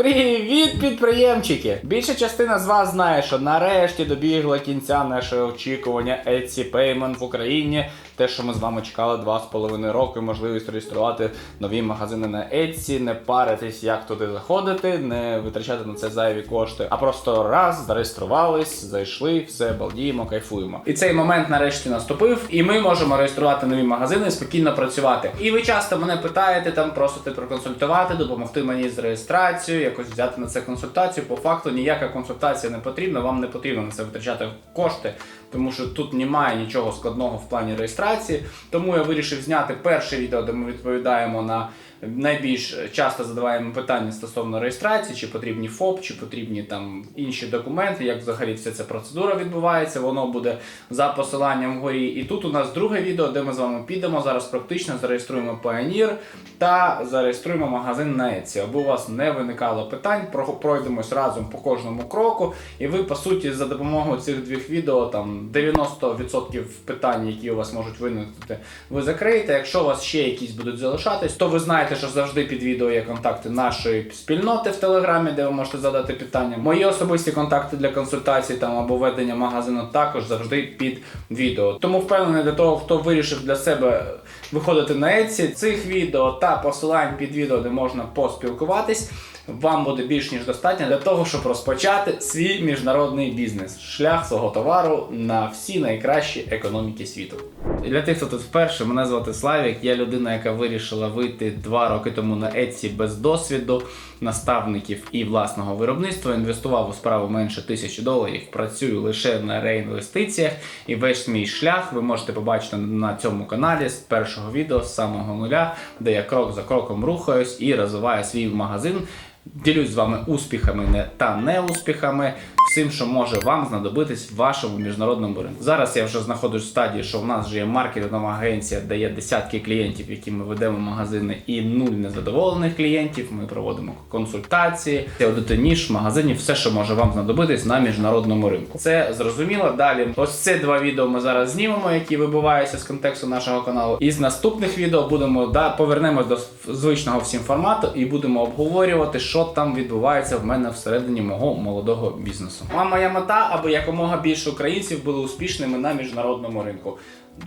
Привіт, Підприємчики! Більша частина з вас знає, що нарешті добігла кінця наше очікування Etsy Payment в Україні. Те, що ми з вами чекали два з половиною роки, можливість реєструвати нові магазини на Etsy, не паритись, як туди заходити, не витрачати на це зайві кошти, а просто раз зареєструвались, зайшли, все балдіємо, кайфуємо. І цей момент нарешті наступив, і ми можемо реєструвати нові магазини і спокійно працювати. І ви часто мене питаєте там, просите проконсультувати, допомогти мені з реєстрацією, якось взяти на це консультацію. По факту ніяка консультація не потрібна, вам не потрібно на це витрачати кошти, тому що тут немає нічого складного в плані реєстрації. Тому я вирішив зняти перше відео, де ми відповідаємо на найбільш часто задаваємо питання стосовно реєстрації, чи потрібні ФОП, чи потрібні там інші документи, як взагалі вся ця процедура відбувається. Воно буде за посиланням вгорі. І тут у нас друге відео, де ми з вами підемо зараз практично зареєструємо Pioneer та зареєструємо магазин на Etsy. Аби у вас не виникало питань, про- пройдемось разом по кожному кроку. І ви, по суті, за допомогою цих двох відео, там 90% питань, які у вас можуть виникнути, ви закриєте. Якщо у вас ще якісь будуть залишатись, то ви знаєте, що завжди під відео є контакти нашої спільноти в Телеграмі, де ви можете задати питання. Мої особисті контакти для консультацій там або ведення магазину також завжди під відео. Тому впевнений для того, хто вирішив для себе виходити на Etsy, цих відео та посилань під відео, де можна поспілкуватись. Вам буде більш ніж достатньо для того, щоб розпочати свій міжнародний бізнес, шлях свого товару на всі найкращі економіки світу. І для тих, хто тут вперше, мене звати Славік. Я людина, яка вирішила вийти два роки тому на Etsy без досвіду, наставників і власного виробництва. Інвестував у справу менше тисячі доларів. Працюю лише на реінвестиціях. І весь мій шлях ви можете побачити на цьому каналі з першого відео, з самого нуля, де я крок за кроком рухаюсь і розвиваю свій магазин. Ділюсь з вами успіхами не- та неуспіхами, всім, що може вам знадобитись в вашому міжнародному ринку. Зараз я вже знаходжусь в стадії, що в нас вже є маркетингова агенція, де є десятки клієнтів, які ми ведемо магазини, і нуль незадоволених клієнтів. Ми проводимо консультації, аудити ніж магазинів, все, що може вам знадобитись на міжнародному ринку. Це зрозуміло. Далі, ось це два відео ми зараз знімемо, які вибиваються з контексту нашого каналу. І з наступних відео будемо да, повернемось до звичного всім формату і будемо обговорювати, що там відбувається в мене всередині мого молодого бізнесу. А моя мета, аби якомога більше українців були успішними на міжнародному ринку.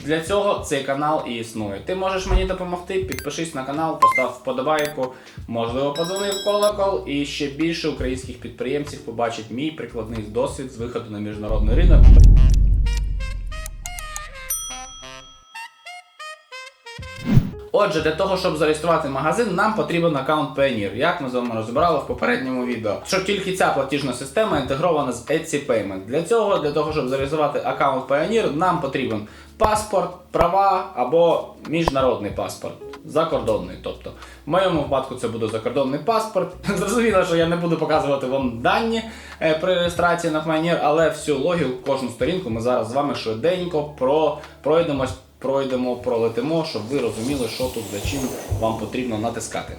Для цього цей канал і існує. Ти можеш мені допомогти, підпишись на канал, постав вподобайку, можливо, подзвони в колокол, і ще більше українських підприємців побачить мій прикладний досвід з виходу на міжнародний ринок. Отже, для того, щоб зареєструвати магазин, нам потрібен аккаунт Pioneer, як ми з вами розібрали в попередньому відео. Що тільки ця платіжна система інтегрована з Etsy Payment. Для цього, для того, щоб зареєструвати аккаунт Pioneer, нам потрібен паспорт, права або міжнародний паспорт. Закордонний, тобто в моєму випадку це буде закордонний паспорт. Зрозуміло, що я не буду показувати вам дані е, при реєстрації на Pioneer, але всю логіку, кожну сторінку ми зараз з вами швиденько про пройдемось пройдемо, пролетимо, щоб ви розуміли, що тут за чим вам потрібно натискати.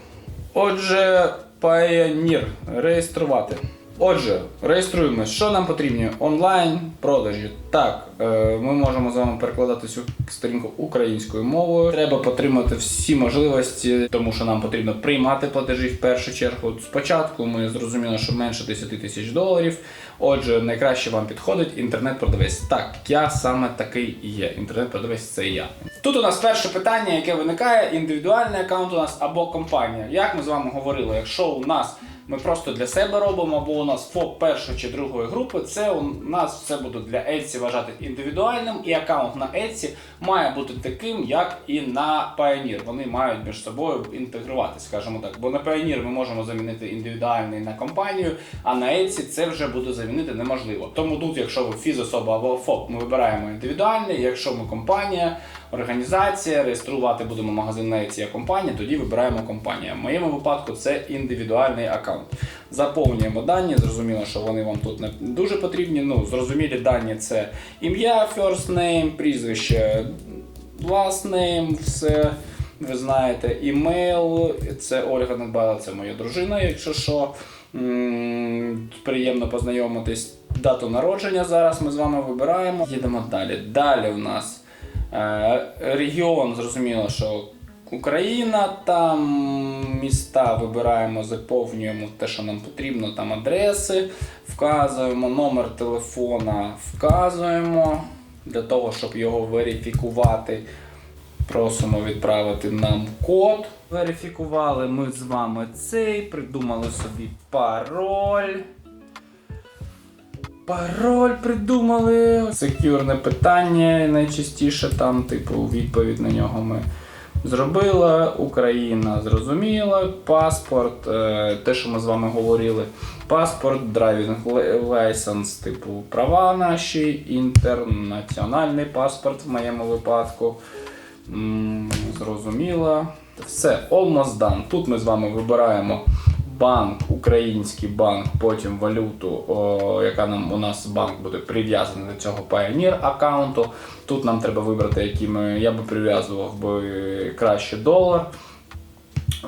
Отже, Pioneer. Реєструвати. Отже, реєструємось. Що нам потрібно? Онлайн продажі. Так, е, ми можемо з вами перекладати цю сторінку українською мовою. Треба потримати всі можливості, тому що нам потрібно приймати платежі в першу чергу. Спочатку ми зрозуміли, що менше 10 тисяч доларів. Отже, найкраще вам підходить інтернет-продавець. Так, я саме такий і є. Інтернет-продавець це я. Тут у нас перше питання, яке виникає: індивідуальний аккаунт у нас або компанія. Як ми з вами говорили, якщо у нас ми просто для себе робимо, або у нас ФОП першої чи другої групи, це у нас все буде для Etsy вважати індивідуальним, і аккаунт на Etsy має бути таким, як і на Pioneer. Вони мають між собою інтегруватися, скажімо так. Бо на Pioneer ми можемо замінити індивідуальний на компанію, а на Etsy це вже буде замінити неможливо. Тому тут, якщо ви фізособа або ФОП, ми вибираємо індивідуальний. Якщо ми компанія, організація, реєструвати будемо магазин на Etsy як компанія, тоді вибираємо компанію. В моєму випадку це індивідуальний аккаунт. Заповнюємо дані. Зрозуміло, що вони вам тут не дуже потрібні. Ну, зрозумілі дані це ім'я, first name, прізвище, last name, все. Ви знаєте, імейл, це Ольга Недбала, це моя дружина, якщо що. Приємно познайомитись. Дату народження зараз ми з вами вибираємо. Їдемо далі. Далі в нас регіон, зрозуміло, що Україна, там міста вибираємо, заповнюємо те, що нам потрібно, там адреси, вказуємо номер телефона, вказуємо для того, щоб його верифікувати. Просимо відправити нам код. Верифікували ми з вами цей, придумали собі пароль. Пароль придумали. Секюрне питання найчастіше там, типу, відповідь на нього ми зробила. Україна зрозуміла. Паспорт, е, те, що ми з вами говорили. Паспорт, драйвінг лайсенс, типу, права наші, інтернаціональний паспорт в моєму випадку. М, Зрозуміло. Все, almost done. Тут ми з вами вибираємо банк, український банк, потім валюту, о, яка нам у нас банк буде прив'язаний до цього Pioneer аккаунту. Тут нам треба вибрати, який ми, я би прив'язував би краще долар.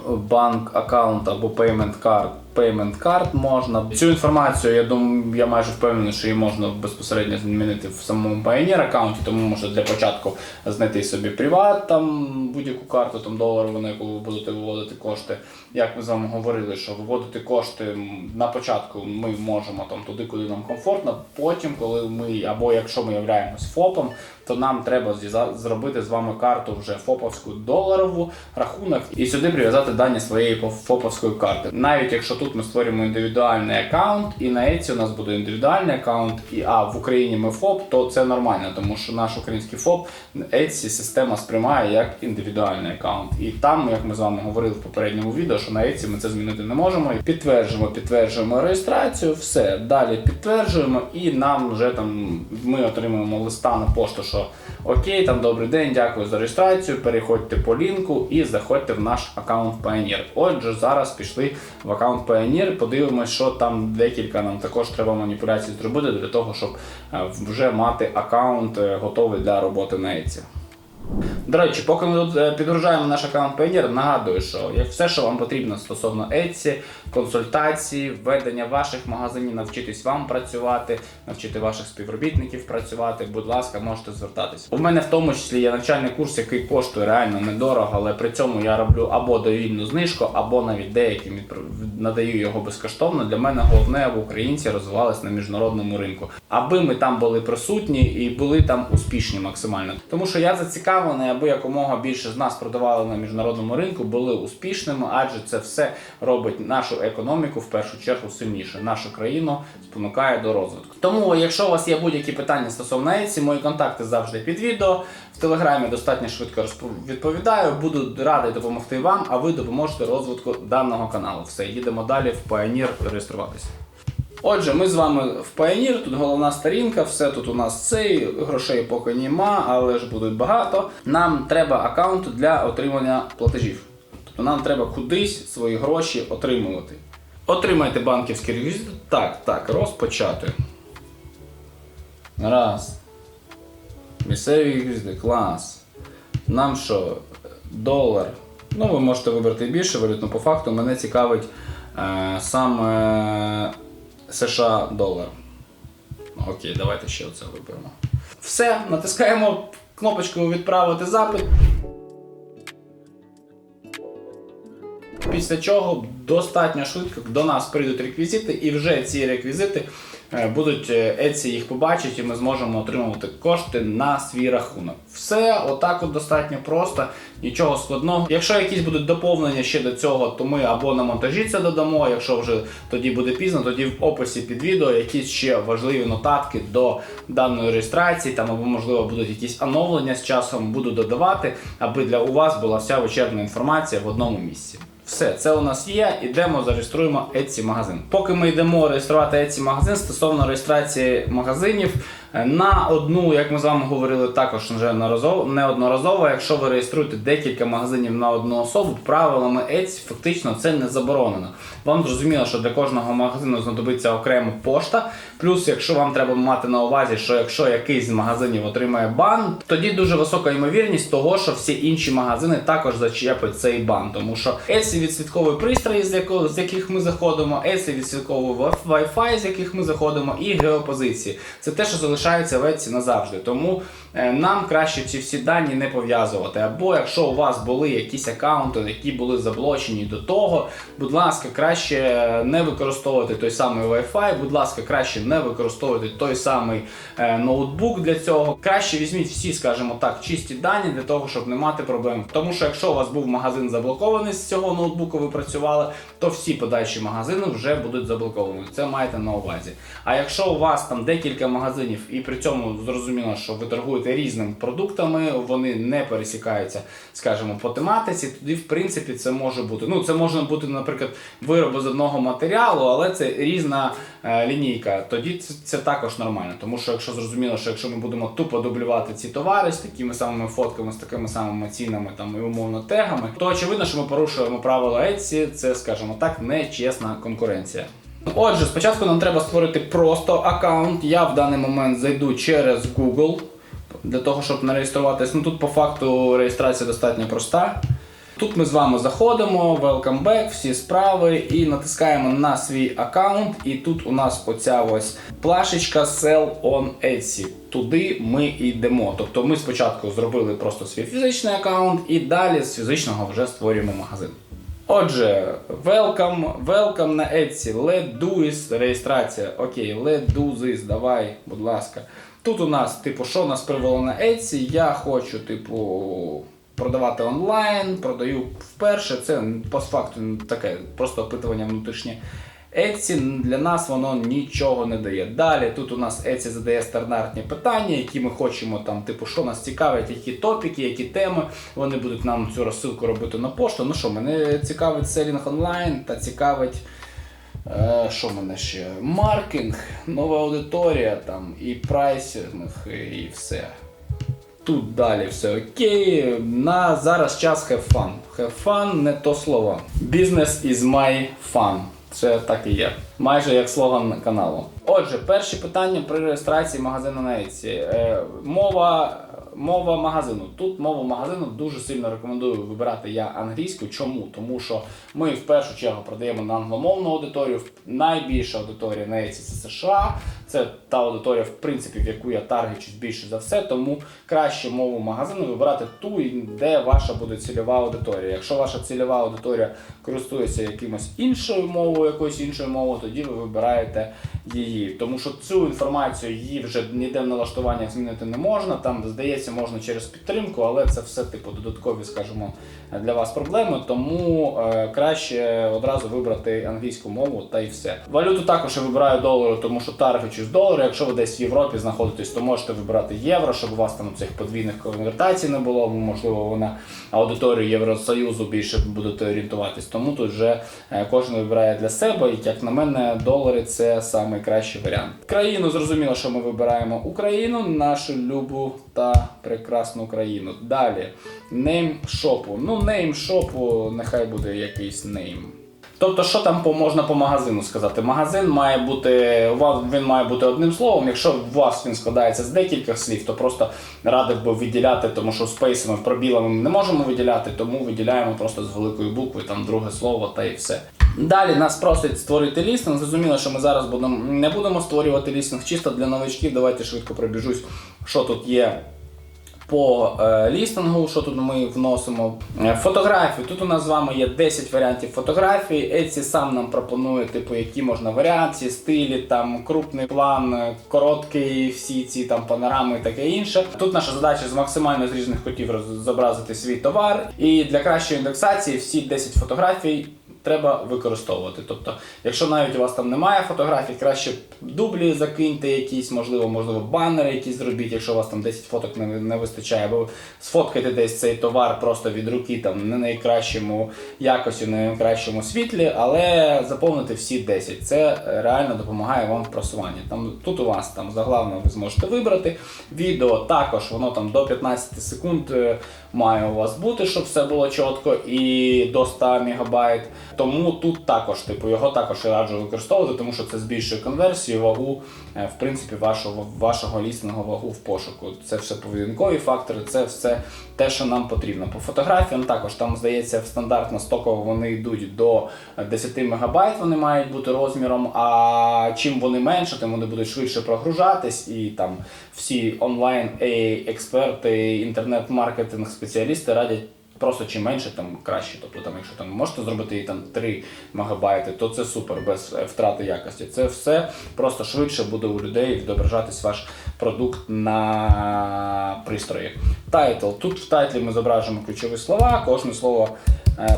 Банк аккаунт або payment card, payment card можна. Цю інформацію, я думаю, я майже впевнений, що її можна безпосередньо змінити в самому Pioneer аккаунті, тому можна для початку знайти собі приват, там будь-яку карту, там доларову, на яку ви будете виводити кошти. Як ми з вами говорили, що виводити кошти на початку ми можемо там туди, куди нам комфортно. Потім, коли ми, або якщо ми являємось ФОПом, то нам треба зробити з вами карту вже ФОПовську доларову рахунок і сюди прив'язати дані своєї ФОПовської карти. Навіть якщо тут ми створюємо індивідуальний аккаунт, і на Еці у нас буде індивідуальний аккаунт, і а в Україні ми ФОП, то це нормально, тому що наш український ФОП Еці система сприймає як індивідуальний аккаунт. І там, як ми з вами говорили в попередньому відео, що на Еці ми це змінити не можемо. Підтверджуємо, підтверджуємо реєстрацію, все далі підтверджуємо, і нам вже там ми отримуємо листа на пошту, що окей, там добрий день, дякую за реєстрацію. Переходьте по лінку і заходьте в наш аккаунт Pioneer. Отже, зараз пішли в аккаунт Pioneer, подивимось, що там декілька нам також треба маніпуляцій зробити для того, щоб е, вже мати аккаунт е, готовий для роботи на Еці. До речі, поки ми тут е, підгружаємо наш аккаунт Pioneer, нагадую, що як все, що вам потрібно стосовно Etsy, консультації, введення ваших магазинів, навчитись вам працювати, навчити ваших співробітників працювати, будь ласка, можете звертатись. У мене в тому числі є навчальний курс, який коштує реально недорого, але при цьому я роблю або довільну знижку, або навіть деяким надаю його безкоштовно. Для мене головне, аби українці розвивались на міжнародному ринку, аби ми там були присутні і були там успішні максимально. Тому що я зацікавлений, аби якомога більше з нас продавали на міжнародному ринку, були успішними, адже це все робить нашу економіку в першу чергу сильніше. Нашу країну спонукає до розвитку. Тому, якщо у вас є будь-які питання стосовно Etsy, мої контакти завжди під відео. В телеграмі достатньо швидко відповідаю. Буду радий допомогти вам, а ви допоможете розвитку даного каналу. Все, їдемо далі в Pioneer реєструватися. Отже, ми з вами в Pioneer, тут головна сторінка, все тут у нас цей, грошей поки нема, але ж будуть багато. Нам треба аккаунт для отримання платежів. Тобто нам треба кудись свої гроші отримувати. Отримайте банківський реквізит. Так, так, розпочати. Раз. Місцеві реквізити, клас. Нам що? Долар. Ну, ви можете вибрати більше валютно по факту. Мене цікавить е, саме США долар. Окей, давайте ще оце виберемо. Все, натискаємо кнопочку відправити запит. Після чого достатньо швидко до нас прийдуть реквізити, і вже ці реквізити будуть е, Etsy їх побачить, і ми зможемо отримувати кошти на свій рахунок. Все отак от достатньо просто, нічого складного. Якщо якісь будуть доповнення ще до цього, то ми або на монтажі це додамо. Якщо вже тоді буде пізно, тоді в описі під відео якісь ще важливі нотатки до даної реєстрації, там або можливо будуть якісь оновлення з часом, буду додавати, аби для у вас була вся вичерпна інформація в одному місці. Все, це у нас є. Ідемо, зареєструємо Etsy магазин. Поки ми йдемо реєструвати Etsy магазин стосовно реєстрації магазинів, на одну, як ми з вами говорили, також вже неодноразово. Якщо ви реєструєте декілька магазинів на одну особу, правилами Etsy фактично це не заборонено. Вам зрозуміло, що для кожного магазину знадобиться окрема пошта. Плюс, якщо вам треба мати на увазі, що якщо якийсь з магазинів отримає бан, тоді дуже висока ймовірність того, що всі інші магазини також зачепять цей бан. Тому що Etsy відслідковує пристрої, з, якого, з яких ми заходимо, Etsy відслідковує Wi-Fi, з яких ми заходимо, і геопозиції. Це те, що залишаються в назавжди. Тому е, нам краще ці всі дані не пов'язувати. Або якщо у вас були якісь аккаунти, які були заблочені до того, будь ласка, краще не використовувати той самий Wi-Fi, будь ласка, краще не використовувати той самий е, ноутбук для цього. Краще візьміть всі, скажімо так, чисті дані для того, щоб не мати проблем. Тому що якщо у вас був магазин заблокований з цього ноутбуку, ви працювали, то всі подальші магазини вже будуть заблоковані. Це маєте на увазі. А якщо у вас там декілька магазинів, і при цьому зрозуміло, що ви торгуєте різними продуктами, вони не пересікаються, скажімо, по тематиці, тоді в принципі це може бути. Ну, це може бути, наприклад, вироби з одного матеріалу, але це різна е, лінійка. Тоді це, це також нормально. Тому що якщо зрозуміло, що якщо ми будемо тупо дублювати ці товари з такими самими фотками, з такими самими цінами там і умовно тегами, то очевидно, що ми порушуємо правила Etsy, це, скажімо так, нечесна конкуренція. Отже, спочатку нам треба створити просто аккаунт. Я в даний момент зайду через Google для того, щоб нареєструватись. Ну тут по факту реєстрація достатньо проста. Тут ми з вами заходимо, welcome back, всі справи, і натискаємо на свій аккаунт. І тут у нас оця ось плашечка Sell on Etsy. Туди ми йдемо. Тобто ми спочатку зробили просто свій фізичний аккаунт, і далі з фізичного вже створюємо магазин. Отже, welcome, welcome на Etsy, let do is реєстрація. Окей, let do this, давай, будь ласка. Тут у нас, типу, що нас привело на Etsy, я хочу, типу, продавати онлайн, продаю вперше. Це по факту таке просто опитування внутрішнє. Etsy для нас воно нічого не дає. Далі тут у нас Etsy задає стандартні питання, які ми хочемо там, типу, що нас цікавить, які топіки, які теми. Вони будуть нам цю розсилку робити на пошту. Ну що, мене цікавить селінг онлайн та цікавить. Е, що мене ще? Маркетинг, нова аудиторія там, і прайсинг, і все. Тут далі все окей. На зараз час have fun. Have fun не то слово. Business is my fun. Це так і є. Майже як слоган каналу. Отже, перші питання при реєстрації магазину на Etsy. Е, мова, мова магазину. Тут мову магазину дуже сильно рекомендую вибирати я англійську. Чому? Тому що ми в першу чергу продаємо на англомовну аудиторію. Найбільша аудиторія на Etsy це США. Це та аудиторія, в принципі, в яку я таргечусь більше за все, тому краще мову магазину вибирати ту, де ваша буде цільова аудиторія. Якщо ваша цільова аудиторія користується якимось іншою мовою, якоюсь іншою мовою, тоді ви вибираєте її. Тому що цю інформацію її вже ніде в налаштуваннях змінити не можна. Там, здається, можна через підтримку, але це все типу додаткові, скажімо, для вас проблеми. Тому е, краще одразу вибрати англійську мову та й все. Валюту також я вибираю долари, тому що таргечусь долари. Якщо ви десь в Європі знаходитесь, то можете вибирати євро, щоб у вас там цих подвійних конвертацій не було. Можливо, ви на аудиторію Євросоюзу більше будете орієнтуватись. Тому тут вже е, кожен вибирає для себе. І як на мене, долари це найкращий варіант. Країну зрозуміло, що ми вибираємо Україну, нашу любу та прекрасну країну. Далі нейм шопу. Ну, нейм шопу, нехай буде якийсь нейм. Тобто, що там можна по магазину сказати? Магазин має бути, він має бути одним словом. Якщо у вас він складається з декількох слів, то просто радив би виділяти, тому що спейсами, пробілами ми не можемо виділяти, тому виділяємо просто з великої букви, там друге слово та і все. Далі нас просять створити лістинг. Зрозуміло, що ми зараз будемо не будемо створювати лістинг чисто для новичків. Давайте швидко пробіжусь, що тут є по е, лістингу, що тут ми вносимо. Е, Фотографії. Тут у нас з вами є 10 варіантів фотографій. Etsy сам нам пропонує, типу, які можна варіації, стилі, там крупний план, е, короткий, всі ці там панорами і таке інше. Тут наша задача з максимально з різних кутів роз- зобразити свій товар. І для кращої індексації всі 10 фотографій. Треба використовувати. Тобто, якщо навіть у вас там немає фотографій, краще дублі закиньте якісь, можливо, можливо, банери якісь зробіть, якщо у вас там 10 фоток не, не вистачає, або сфоткайте десь цей товар просто від руки, там не найкращому якості, не найкращому світлі, але заповнити всі 10. Це реально допомагає вам в просуванні. Там тут у вас там заглавно ви зможете вибрати. Відео також воно там до 15 секунд е, має у вас бути, щоб все було чітко і до 100 мегабайт. тому тут також, типу, його також я раджу використовувати, тому що це збільшує конверсію, вагу, е, в принципі, вашого, вашого лісного вагу в пошуку. Це все поведінкові фактори, це все те, що нам потрібно. По фотографіям також там здається в стандартно стоково вони йдуть до 10 мегабайт, вони мають бути розміром. А чим вони менше, тим вони будуть швидше прогружатись, і там всі онлайн експерти, інтернет-маркетинг спеціалісти радять. Просто чим менше, там краще. Тобто, там, якщо там можете зробити і там 3 мегабайти, то це супер, без втрати якості. Це все просто швидше буде у людей відображатись ваш продукт на пристрої. Тайтл. Тут в тайтлі ми зображуємо ключові слова, кожне слово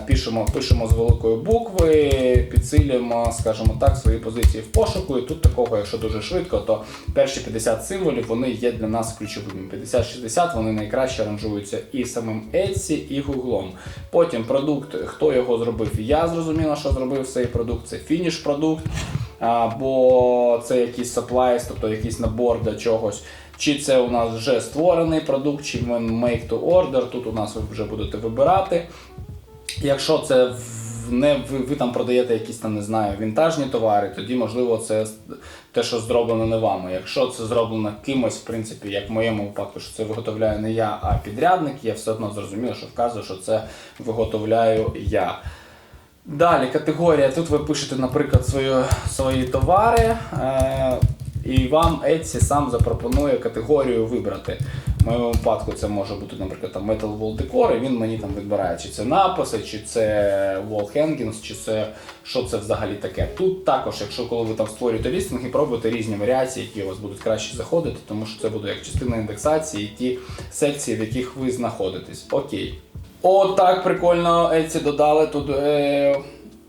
пишемо, пишемо з великої букви, підсилюємо, скажімо так, свої позиції в пошуку. І тут такого, якщо дуже швидко, то перші 50 символів вони є для нас ключовими. 50-60 вони найкраще ранжуються і самим Etsy, і Google. Потім продукт, хто його зробив. Я зрозуміла, що зробив цей продукт. Це фініш продукт, або це якийсь supplies, тобто якийсь набор для чогось. Чи це у нас вже створений продукт, чи make to order. Тут у нас ви вже будете вибирати. Якщо це в- не ви, ви там продаєте якісь там, не знаю, вінтажні товари, тоді можливо це те, що зроблено не вами. Якщо це зроблено кимось, в принципі, як в моєму випадку, що це виготовляю не я, а підрядник, я все одно зрозумів, що вказую, що це виготовляю я. Далі категорія. Тут ви пишете, наприклад, свої, свої товари, е, і вам Etsy сам запропонує категорію вибрати. В моєму випадку це може бути, наприклад, там Metal Wall Decor, і він мені там відбирає, чи це написи, чи це wall hangings, чи це що це взагалі таке. Тут також, якщо коли ви там створюєте лістинги, пробуйте різні варіації, які у вас будуть краще заходити, тому що це буде як частина індексації, ті секції, в яких ви знаходитесь. Окей. О, так прикольно Etsy додали тут е,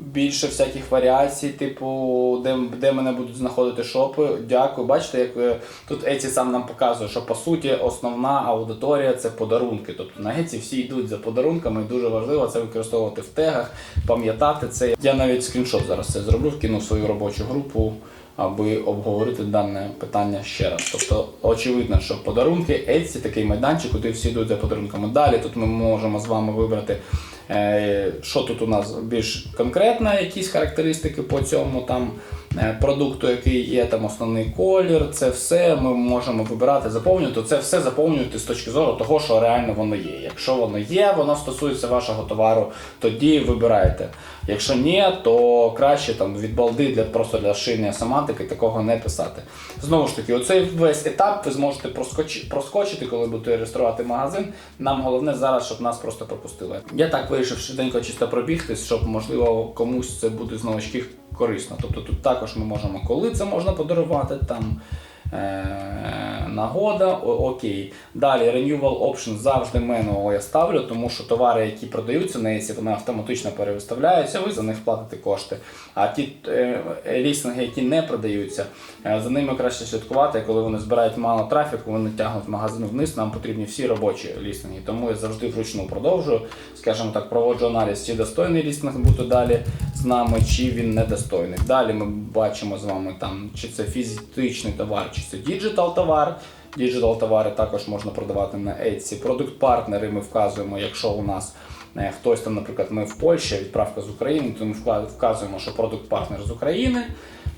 більше всяких варіацій, типу, де, де мене будуть знаходити шопи. Дякую. Бачите, як е, тут Etsy сам нам показує, що по суті основна аудиторія це подарунки. Тобто на Etsy всі йдуть за подарунками, дуже важливо це використовувати в тегах, пам'ятати це. Я навіть скріншот зараз це зроблю, вкину в свою робочу групу. Аби обговорити дане питання ще раз. Тобто, очевидно, що подарунки Etsy такий майданчик, куди всі йдуть за подарунками. Далі тут ми можемо з вами вибрати, що тут у нас? Більш конкретно, якісь характеристики по цьому там? е, продукту, який є, там основний колір, це все ми можемо вибирати, заповнювати. Це все заповнювати з точки зору того, що реально воно є. Якщо воно є, воно стосується вашого товару, тоді вибирайте. Якщо ні, то краще там від балди для просто для ширення семантики такого не писати. Знову ж таки, оцей весь етап ви зможете проскочи, проскочити, коли будете реєструвати магазин. Нам головне зараз, щоб нас просто пропустили. Я так вирішив швиденько чисто пробігтись, щоб можливо комусь це буде з новачків корисно. Тобто тут також ми можемо, коли це можна подарувати там. Е, нагода, о- окей. Далі Renewal Option завжди manual я ставлю, тому що товари, які продаються на ESI, вони автоматично перевиставляються, ви за них платите кошти. А ті е, лістинги, які не продаються, е, за ними краще слідкувати, коли вони збирають мало трафіку, вони тягнуть магазин вниз, нам потрібні всі робочі лістинги. Тому я завжди вручну продовжую, скажімо так, проводжу аналіз, чи достойний лістинг бути далі з нами, чи він недостойний. Далі ми бачимо з вами там, чи це фізичний товар, чи це діджитал товар. Діджитал товари також можна продавати на Etsy. Продукт партнери ми вказуємо, якщо у нас е, хтось там, наприклад, ми в Польщі, відправка з України, то ми вказуємо, що продукт партнер з України.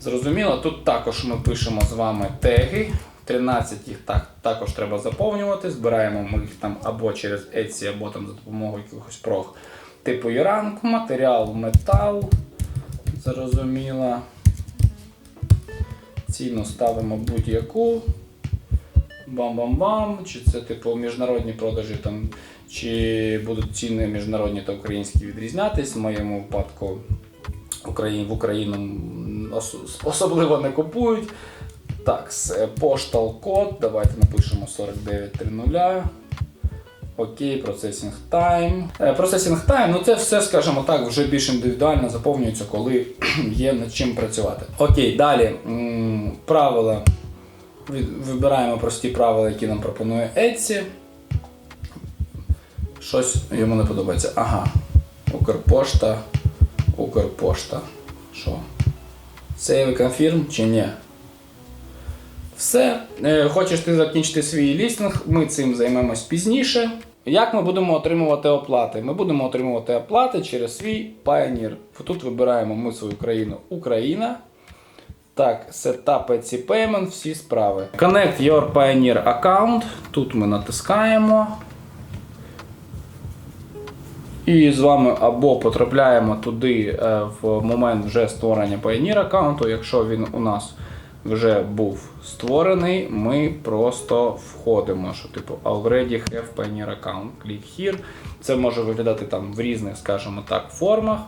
Зрозуміло, тут також ми пишемо з вами теги. 13 їх так, також треба заповнювати. Збираємо ми їх там або через Etsy, або там за допомогою якихось прог типу Юранг, матеріал, метал. Зрозуміло. Ціну ставимо будь-яку. Бам-бам-бам. Чи це типу міжнародні продажі, там, чи будуть ціни міжнародні та українські відрізнятись. В моєму випадку в Україну особливо не купують. Так, поштал код. Давайте напишемо 4930. Окей, процесінг тайм. Процесінг тайм, ну це все, скажімо так, вже більш індивідуально заповнюється, коли є над чим працювати. Окей, далі правила. Вибираємо прості правила, які нам пропонує Etsy. Щось йому не подобається. Ага. Укрпошта. Укрпошта. Що? Save confirm чи ні? Все. Е, Хочеш ти закінчити свій лістинг, ми цим займемось пізніше. Як ми будемо отримувати оплати? Ми будемо отримувати оплати через свій Pioneer. Тут вибираємо ми свою країну Україна. Так, Setup Etsy Payment, всі справи. Connect your Pioneer account. Тут ми натискаємо. І з вами або потрапляємо туди е, в момент вже створення Pioneer аккаунту. Якщо він у нас вже був створений, ми просто входимо. Що типу already have Pioneer account. Click here. Це може виглядати там в різних, скажімо так, формах.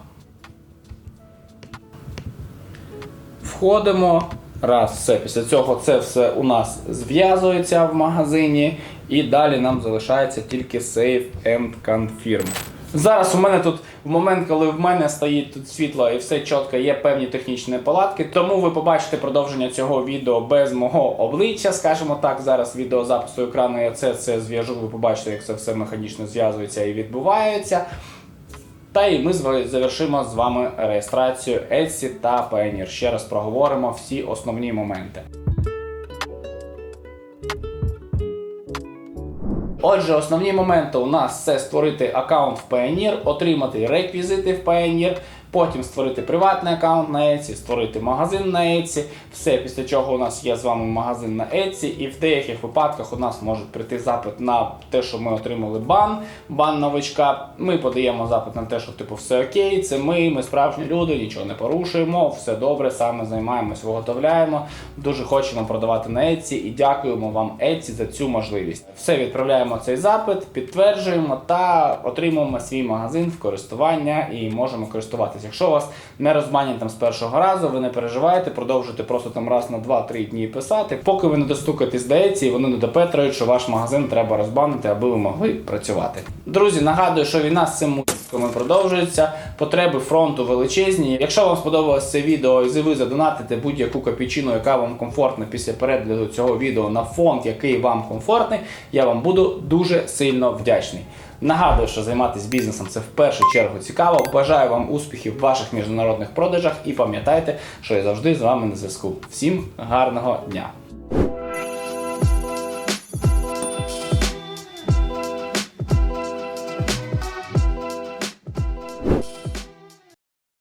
Входимо. Раз, все. Після цього це все у нас зв'язується в магазині. І далі нам залишається тільки Save and Confirm. Зараз у мене тут в момент, коли в мене стоїть тут світло і все чітко, є певні технічні палатки. Тому ви побачите продовження цього відео без мого обличчя, скажімо так. Зараз відеозапису екрану я це, це зв'яжу. Ви побачите, як це все механічно зв'язується і відбувається. Та і ми завершимо з вами реєстрацію Etsy та Payoneer. Ще раз проговоримо всі основні моменти. Отже, основні моменти у нас це створити аккаунт в Payoneer, отримати реквізити в Payoneer, потім створити приватний аккаунт на Etsy, створити магазин на Etsy. Все, після чого у нас є з вами магазин на Etsy, і в деяких випадках у нас може прийти запит на те, що ми отримали бан, бан новичка. Ми подаємо запит на те, що типу все окей, це ми, ми справжні люди, нічого не порушуємо, все добре, саме займаємось, виготовляємо. Дуже хочемо продавати на Etsy і дякуємо вам Etsy за цю можливість. Все відправляємо цей запит, підтверджуємо та отримуємо свій магазин в користування і можемо користуватися. Якщо вас не розманять там з першого разу, ви не переживайте, продовжуйте просто там раз на 2-3 дні писати, поки ви не достукаєтесь до і вони не допетрують, що ваш магазин треба розбанити, аби ви могли працювати. Друзі, нагадую, що війна з цим музиками продовжується. Потреби фронту величезні. Якщо вам сподобалось це відео і ви задонатите будь-яку копійчину, яка вам комфортна після перегляду цього відео на фонд, який вам комфортний, я вам буду дуже сильно вдячний. Нагадую, що займатися бізнесом це в першу чергу цікаво. Бажаю вам успіхів в ваших міжнародних продажах і пам'ятайте, що я завжди з вами на зв'язку. Всім гарного дня!